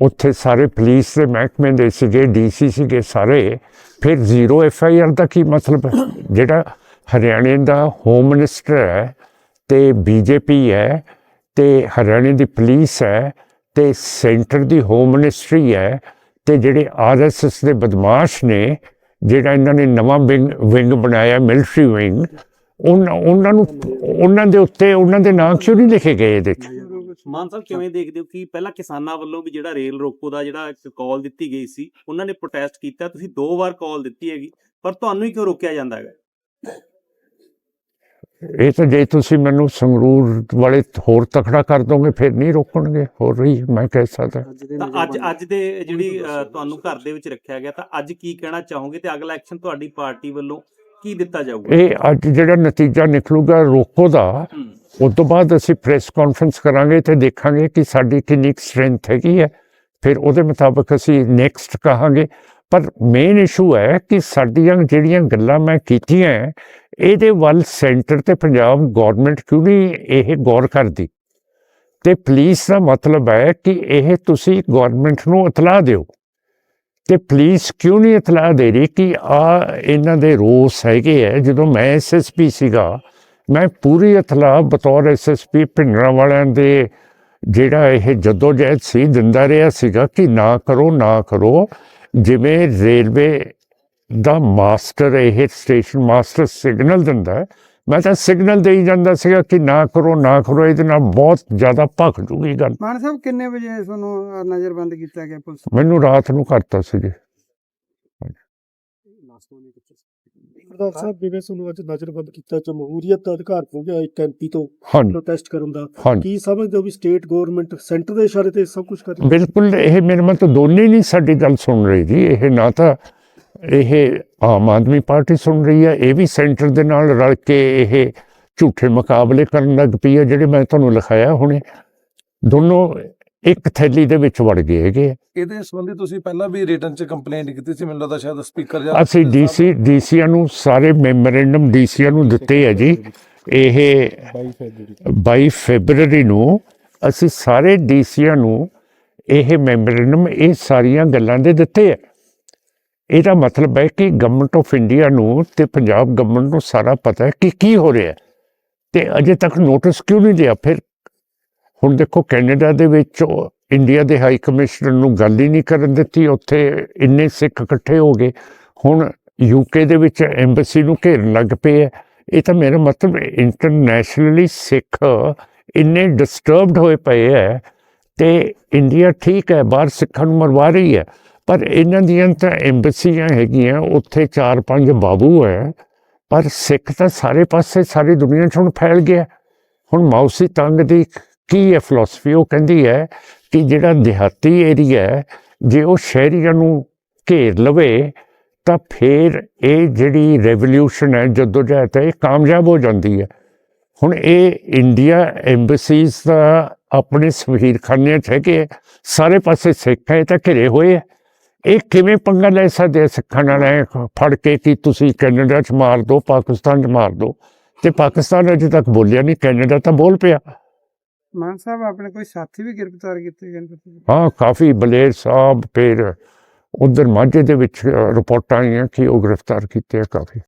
[SPEAKER 2] ਉੱਥੇ ਸਾਰੇ ਪੁਲਿਸ ਦੇ ਮਹਿਕਮੇ ਦੇ ਸੀਗੇ ਡੀਸੀ ਸੀਗੇ ਸਾਰੇ। ਫਿਰ ਜ਼ੀਰੋ ਐਫ ਆਈ ਆਰ ਦਾ ਕੀ ਮਤਲਬ ਹੈ? ਜਿਹੜਾ ਹਰਿਆਣੇ ਦਾ ਹੋਮ ਮਿਨਿਸਟਰ ਹੈ ਤੇ ਬੀਜੇਪੀ ਹੈ ਤੇ ਹਰਿਆਣੇ ਦੀ ਪੁਲਿਸ ਹੈ ਤੇ ਸੈਂਟਰ ਦੀ ਹੋਮ ਮਿਨਿਸਟਰੀ ਹੈ ਤੇ ਜਿਹੜੇ ਆਰਐਸਐਸ ਦੇ ਬਦਮਾਸ਼ ਨੇ, ਜਿਹੜਾ ਇਹਨਾਂ ਨੇ ਨਵਾਂ ਵਿੰਗ ਬਣਾਇਆ, ਮਿਲਟਰੀ ਵਿੰਗ ਉਹਨਾਂ ਨੂੰ, ਉਹਨਾਂ ਦੇ ਉੱਤੇ ਉਹਨਾਂ ਦੇ ਨਾਂ ਕਿਉਂ ਨਹੀਂ ਲਿਖੇ ਗਏ ਇਹਦੇ 'ਚ?
[SPEAKER 8] ਮਾਨ ਸਾਹਿਬ, ਕਿਵੇਂ ਦੇਖਦੇ ਹੋ ਕਿ ਪਹਿਲਾਂ ਕਿਸਾਨਾਂ ਵੱਲੋਂ ਵੀ ਜਿਹੜਾ ਰੇਲ ਰੋਕੋ ਦਾ ਜਿਹੜਾ ਕਾਲ ਦਿੱਤੀ ਗਈ ਸੀ, ਉਹਨਾਂ ਨੇ ਪ੍ਰੋਟੈਸਟ ਕੀਤਾ, ਤੁਸੀਂ ਦੋ ਵਾਰ ਕਾਲ ਦਿੱਤੀ ਹੈਗੀ, ਪਰ ਤੁਹਾਨੂੰ ਹੀ ਕਿਉਂ ਰੋਕਿਆ ਜਾਂਦਾ ਹੈਗਾ?
[SPEAKER 2] ਇਹ ਤਾਂ ਜੇ ਤੁਸੀਂ ਮੈਨੂੰ ਸੰਗਰੂਰ ਵਾਲੇ ਹੋਰ ਤਕੜਾ ਕਰ ਦੋਗੇ ਫਿਰ ਨਹੀਂ ਰੋਕਣਗੇ? ਹੋਰ ਰਹੀ ਮੈਂ ਕਹਿ ਸਕਦਾ।
[SPEAKER 8] ਤਾਂ ਅੱਜ ਅੱਜ ਦੇ ਜਿਹੜੀ ਤੁਹਾਨੂੰ ਘਰ ਦੇ ਵਿੱਚ ਰੱਖਿਆ ਗਿਆ ਤਾਂ ਅੱਜ ਕੀ ਕਹਿਣਾ ਚਾਹੋਗੇ ਤੇ ਅਗਲਾ ਐਕਸ਼ਨ ਤੁਹਾਡੀ ਪਾਰਟੀ ਵੱਲੋਂ ਕੀ ਦਿੱਤਾ ਜਾਊਗਾ?
[SPEAKER 2] ਇਹ ਅੱਜ ਜਿਹੜਾ ਨਤੀਜਾ ਨਿਕਲੂਗਾ ਰੋਕੋ ਦਾ। ਉਸ ਤੋਂ ਬਾਅਦ ਅਸੀਂ ਪ੍ਰੈਸ ਕਾਨਫਰੰਸ ਕਰਾਂਗੇ ਤੇ ਦੇਖਾਂਗੇ ਕਿ ਸਾਡੀ ਕਿੰਨੀ ਸਟਰੈਂਥ ਹੈਗੀ ਹੈ। ਫਿਰ ਉਹਦੇ ਮੁਤਾਬਕ ਅਸੀਂ ਨੈਕਸਟ ਕਹਾਂਗੇ। ਪਰ ਮੇਨ ਇਸ਼ੂ ਹੈ ਕਿ ਸਾਡੀਆਂ ਜਿਹੜੀਆਂ ਗੱਲਾਂ ਮੈਂ ਕੀਤੀਆਂ ਹੈ, ਇਹਦੇ ਵੱਲ ਸੈਂਟਰ ਤੇ ਪੰਜਾਬ ਗਵਰਨਮੈਂਟ ਕਿਉਂ ਨਹੀਂ ਇਹ ਗੌਰ ਕਰਦੀ? ਤੇ ਪੁਲਿਸ ਦਾ ਮਤਲਬ ਹੈ ਕਿ ਇਹ ਤੁਸੀਂ ਗਵਰਨਮੈਂਟ ਨੂੰ ਇਤਲਾਹ ਦਿਓ। ਤੇ ਪੁਲਿਸ ਕਿਉਂ ਨਹੀਂ ਇਤਲਾਹ ਦੇ ਰਹੀ ਕਿ ਆ ਇਹਨਾਂ ਦੇ ਰੋਸ ਹੈਗੇ ਹੈ ਜਦੋਂ ਮੈਂ ਐਸਐਸਪੀ ਸੀਗਾ, ਮੈਂ ਪੂਰੀ ਇਤਲਾਹ ਬਤੌਰ ਐਸਐਸਪੀ ਭਿੰਡਰਾਂ ਵਾਲਿਆਂ ਦੇ ਜਿਹੜਾ ਇਹ ਜਦੋਜਹਿਦ ਸੀ ਦਿੰਦਾ ਰਿਹਾ ਸੀਗਾ ਕਿ ਨਾ ਕਰੋ ਨਾ ਕਰੋ, ਜਿਵੇਂ ਰੇਲਵੇ ਦਾ ਮਾਸਟਰ ਇਹ ਸਟੇਸ਼ਨ ਮਾਸਟਰ ਸਿਗਨਲ ਦਿੰਦਾ ਹੈ, ਮੈਂ ਤਾਂ ਸਿਗਨਲ ਦੇਈ ਜਾਂਦਾ ਸੀਗਾ ਕਿ ਨਾ ਕਰੋ ਨਾ ਕਰੋ ਇਹਦੇ ਨਾਲ ਬਹੁਤ ਜ਼ਿਆਦਾ ਭਖ ਜੂਗੀ ਗੱਲ।
[SPEAKER 3] ਮਾਨ ਸਾਹਿਬ ਕਿੰਨੇ ਵਜੇ ਤੁਹਾਨੂੰ ਨਜ਼ਰਬੰਦ ਕੀਤਾ ਗਿਆ ਪੁਲਿਸ?
[SPEAKER 2] ਮੈਨੂੰ ਰਾਤ ਨੂੰ ਕਰਤਾ ਸੀ ਜੀ।
[SPEAKER 9] ਪ੍ਰਧਾਨ ਸਾਹਿਬ ਜਿਵੇਂ ਤੁਹਾਨੂੰ ਅੱਜ ਨਜ਼ਰਬੰਦ ਕੀਤਾ ਜਮਹੂਰੀਅਤ ਦਾ ਅਧਿਕਾਰ ਹੋ ਗਿਆ ਇੱਕ ਐਮਪੀ ਤੋਂ ਪ੍ਰੋਟੈਸਟ ਕਰਨ ਦਾ। ਕੀ ਸਮਝਦੇ ਹੋ ਵੀ ਸਟੇਟ ਗਵਰਨਮੈਂਟ ਸੈਂਟਰ ਦੇ ਇਸ਼ਾਰੇ ਤੇ ਸਭ ਕੁਝ ਕਰ ਰਹੀ ਹੈ?
[SPEAKER 2] ਬਿਲਕੁਲ ਇਹ ਮੇਰੇ ਮਤ ਦੋਨੇ ਨਹੀਂ ਸਾਡੀ ਗੱਲ ਸੁਣ ਰਹੀ ਜੀ। ਇਹ ਨਾ ਤਾਂ ਇਹ ਆਮ ਆਦਮੀ ਪਾਰਟੀ ਸੁਣ ਰਹੀ ਹੈ ਇਹ ਵੀ ਸੈਂਟਰ ਦੇ ਨਾਲ ਰਲ ਕੇ ਇਹ ਝੂਠੇ ਮੁਕਾਬਲੇ ਕਰਨ ਲੱਗ ਪਈ ਹੈ ਜਿਹੜੇ ਮੈਂ ਤੁਹਾਨੂੰ ਲਿਖਾਇਆ ਹੁਣੇ। ਦੋਨੋਂ ਇੱਕ ਥੈਲੀ ਦੇ ਵਿੱਚ ਵੜ ਗਏ ਹੈਗੇ।
[SPEAKER 5] ਇਹਦੇ ਸੰਬੰਧੀ ਤੁਸੀਂ ਪਹਿਲਾਂ ਵੀ ਰਿਟਨ ਚ ਕੰਪਲੇਂਟ ਕੀਤੀ ਸੀ ਮੈਨੂੰ ਲੱਗਦਾ ਸ਼ਾਇਦ ਸਪੀਕਰ ਜਾਂ
[SPEAKER 2] ਅਸੀਂ ਡੀਸੀ ਡੀਸੀਆਂ ਨੂੰ ਸਾਰੇ ਮੈਮੋਰੈਂਡਮ ਡੀਸੀਆਂ ਨੂੰ ਦਿੱਤੇ ਹੈ ਜੀ। ਇਹ
[SPEAKER 6] 22 ਫਰਵਰੀ
[SPEAKER 2] 22 ਫੈਬਰੂਰੀ ਨੂੰ ਅਸੀਂ ਸਾਰੇ ਡੀਸੀਆਂ ਨੂੰ ਇਹ ਮੈਮੋਰੈਂਡਮ ਇਹ ਸਾਰੀਆਂ ਗੱਲਾਂ ਦੇ ਦਿੱਤੇ ਹੈ ਇਹਦਾ ਮਤਲਬ ਹੈ ਕਿ ਗਵਰਨਮੈਂਟ ਆਫ ਇੰਡੀਆ ਨੂੰ ਤੇ ਪੰਜਾਬ ਗਵਰਨਮੈਂਟ ਨੂੰ ਸਾਰਾ ਪਤਾ ਹੈ ਕਿ ਕੀ ਹੋ ਰਿਹਾ ਹੈ। ਤੇ ਅਜੇ ਤੱਕ ਨੋਟਿਸ ਕਿਉਂ ਨਹੀਂ ਦਿਆ? ਫਿਰ ਹੁਣ ਦੇਖੋ ਕੈਨੇਡਾ ਦੇ ਵਿੱਚ ਇੰਡੀਆ ਦੇ ਹਾਈ ਕਮਿਸ਼ਨਰ ਨੂੰ ਗੱਲ ਹੀ ਨਹੀਂ ਕਰਨ ਦਿੱਤੀ। ਉੱਥੇ ਇੰਨੇ ਸਿੱਖ ਇਕੱਠੇ ਹੋ ਗਏ। ਹੁਣ ਯੂਕੇ ਦੇ ਵਿੱਚ ਐਮਬੈਸੀ ਨੂੰ ਘੇਰਨ ਲੱਗ ਪਏ ਹੈ। ਇਹ ਤਾਂ ਮੇਰਾ ਮਤਲਬ ਇੰਟਰਨੈਸ਼ਨਲੀ ਸਿੱਖ ਇੰਨੇ ਡਿਸਟਰਬਡ ਹੋਏ ਪਏ ਹੈ। ਤੇ ਇੰਡੀਆ ਠੀਕ ਹੈ, ਬਾਹਰ ਸਿੱਖਾਂ ਨੂੰ ਮਰਵਾ ਰਹੀ ਹੈ। ਪਰ ਇਹਨਾਂ ਦੀਆਂ ਤਾਂ ਐਮਬੈਸੀਆਂ ਹੈਗੀਆਂ, ਉੱਥੇ ਚਾਰ ਪੰਜ ਬਾਬੂ ਹੈ ਪਰ ਸਿੱਖ ਤਾਂ ਸਾਰੇ ਪਾਸੇ ਸਾਰੀ ਦੁਨੀਆ 'ਚ ਹੁਣ ਫੈਲ ਗਿਆ। ਹੁਣ ਮਾਉਸੀ ਤੰਗ ਦੀ ਕੀ ਹੈ ਫਿਲਾਸਫੀ ਉਹ ਕਹਿੰਦੀ ਹੈ ਕਿ ਜਿਹੜਾ ਦਿਹਾਤੀ ਏਰੀਆ ਹੈ ਜੇ ਉਹ ਸ਼ਹਿਰੀਆਂ ਨੂੰ ਘੇਰ ਲਵੇ, ਤਾਂ ਫਿਰ ਇਹ ਜਿਹੜੀ ਰੈਵੋਲੂਸ਼ਨ ਹੈ ਜਦੋਂ ਜਹਤ ਹੈ ਇਹ ਕਾਮਯਾਬ ਹੋ ਜਾਂਦੀ ਹੈ ਹੁਣ ਇਹ ਇੰਡੀਆ ਐਮਬੈਸੀਜ਼ ਦਾ ਆਪਣੇ ਸਵੀਰਖਾਨਿਆਂ 'ਚ ਹੈਗੇ ਸਾਰੇ ਪਾਸੇ ਸਿੱਖ ਹੈ ਤਾਂ ਘਿਰੇ ਹੋਏ ਹੈ ਇਹ ਕਿਵੇਂ ਪੰਗਾ ਲੈ ਸਕਦੇ ਆ ਸਿੱਖਾਂ ਨਾਲ? ਐਂ ਫੜ ਕੇ ਕਿ ਤੁਸੀਂ ਕੈਨੇਡਾ 'ਚ ਮਾਰ ਦਿਓ ਪਾਕਿਸਤਾਨ 'ਚ ਮਾਰ ਦਿਓ ਤੇ ਪਾਕਿਸਤਾਨ ਅਜੇ ਤੱਕ ਬੋਲਿਆ ਨਹੀਂ ਕੈਨੇਡਾ ਤਾਂ ਬੋਲ ਪਿਆ।
[SPEAKER 3] ਮਾਨ ਸਾਹਿਬ ਆਪਣੇ ਕੋਈ ਸਾਥੀ ਵੀ ਗ੍ਰਿਫਤਾਰ ਕੀਤੇ ਗਏ?
[SPEAKER 2] ਹਾਂ ਕਾਫੀ। ਬਲੇਰ ਸਾਹਿਬ ਫਿਰ ਉਧਰ ਮਾਝੇ ਦੇ ਵਿੱਚ ਰਿਪੋਰਟਾਂ ਆਈਆਂ ਕਿ ਉਹ ਗ੍ਰਿਫਤਾਰ ਕੀਤੇ ਆ ਕਾਫੀ।